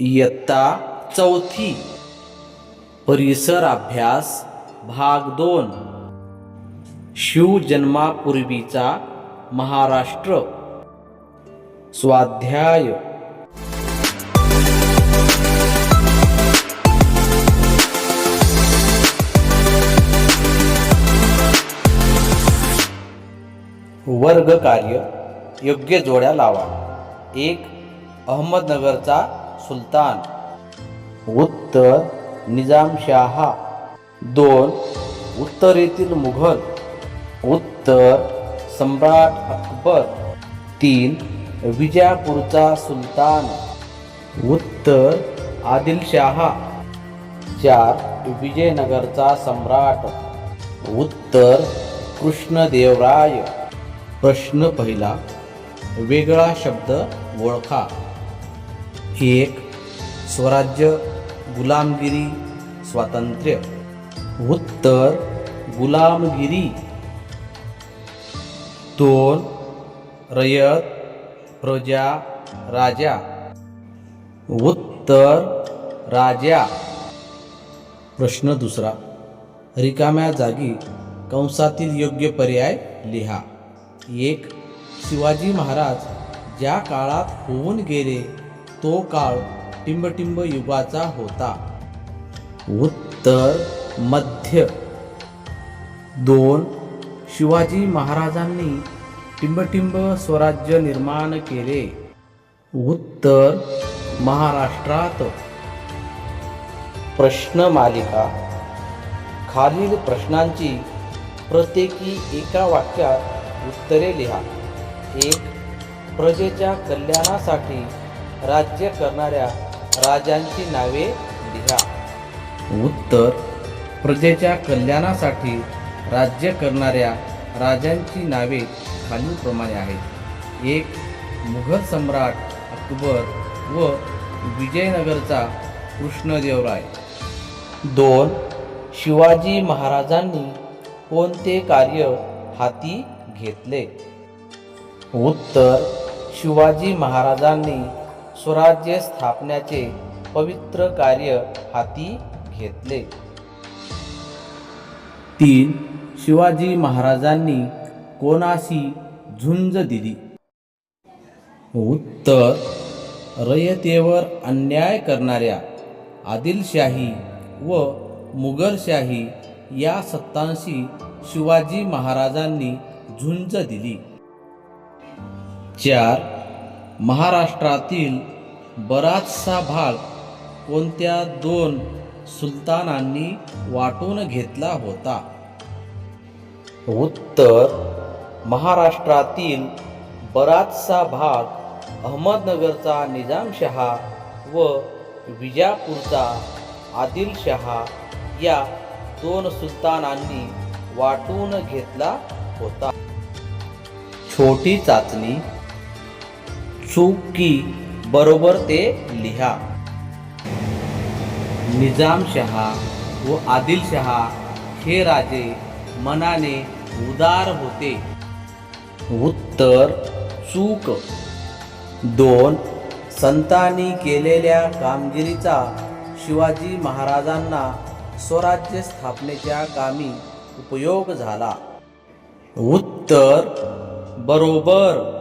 इयत्ता चौथी. परिसर अभ्यास भाग दोन. शिवजन्मापूर्वीचा महाराष्ट्र. स्वाध्याय. वर्ग कार्य योग्य जोड्या लावा. एक अहमदनगरचा सुलतान. उत्तर निजामशाहा दोन उत्तरेतील मुघल. उत्तर सम्राट अकबर. तीन विजापूरचा सुलतान. उत्तर आदिलशहा चार विजयनगरचा सम्राट. उत्तर कृष्णदेवराय. प्रश्न पहिला वेगळा शब्द ओळखा. एक स्वराज्य गुलामगिरी स्वातंत्र्य. उत्तर गुलामगिरी. दोन रयत प्रजा राजा. उत्तर राजा. प्रश्न दुसरा. रिकाम्या जागी कंसातील योग्य पर्याय लिहा. एक शिवाजी महाराज ज्या काळात होऊन गेले तो काळ टिंबटिंब युगाचा होता. उत्तर मध्य. दोन शिवाजी महाराजांनी टिंबटिंब स्वराज्य निर्माण केले. उत्तर महाराष्ट्रात. प्रश्न मालिका. खालील प्रश्नांची प्रत्येकी एका वाक्यात उत्तरे लिहा. एक प्रजेच्या कल्याणासाठी राज्य करणाऱ्या राजांची नावे लिहा. उत्तर प्रजेच्या कल्याणासाठी राज्य करणाऱ्या राजांची नावे खालीलप्रमाणे आहेत. एक मुघल सम्राट अकबर व विजयनगरचा कृष्णदेवराय. दोन शिवाजी महाराजांनी कोणते कार्य हाती घेतले? उत्तर शिवाजी महाराजांनी स्वराज्य स्थापण्याचे पवित्र कार्य हाती घेतले. तीन शिवाजी महाराजांनी कोणाशी झुंज दिली? उत्तर रयतेवर अन्याय करणाऱ्या आदिलशाही व मुघलशाही या सत्तांशी शिवाजी महाराजांनी झुंज दिली. चार महाराष्ट्रातील बराचसा भाग कोणत्या दोन सुलतानांनी वाटून घेतला होता? उत्तर महाराष्ट्रातील बराचसा भाग अहमदनगरचा निजामशहा व विजापूरचा आदिलशहा या दोन सुलतानांनी वाटून घेतला होता. छोटी चाचणी चूक की बरोबर ते लिहा. निजामशहा व आदिलशहा हे राजे मनाने उदार होते. उत्तर चूक. दोन संतांनी केलेल्या कामगिरीचा शिवाजी महाराजांना स्वराज्य स्थापनेच्या कामी उपयोग झाला. उत्तर बरोबर.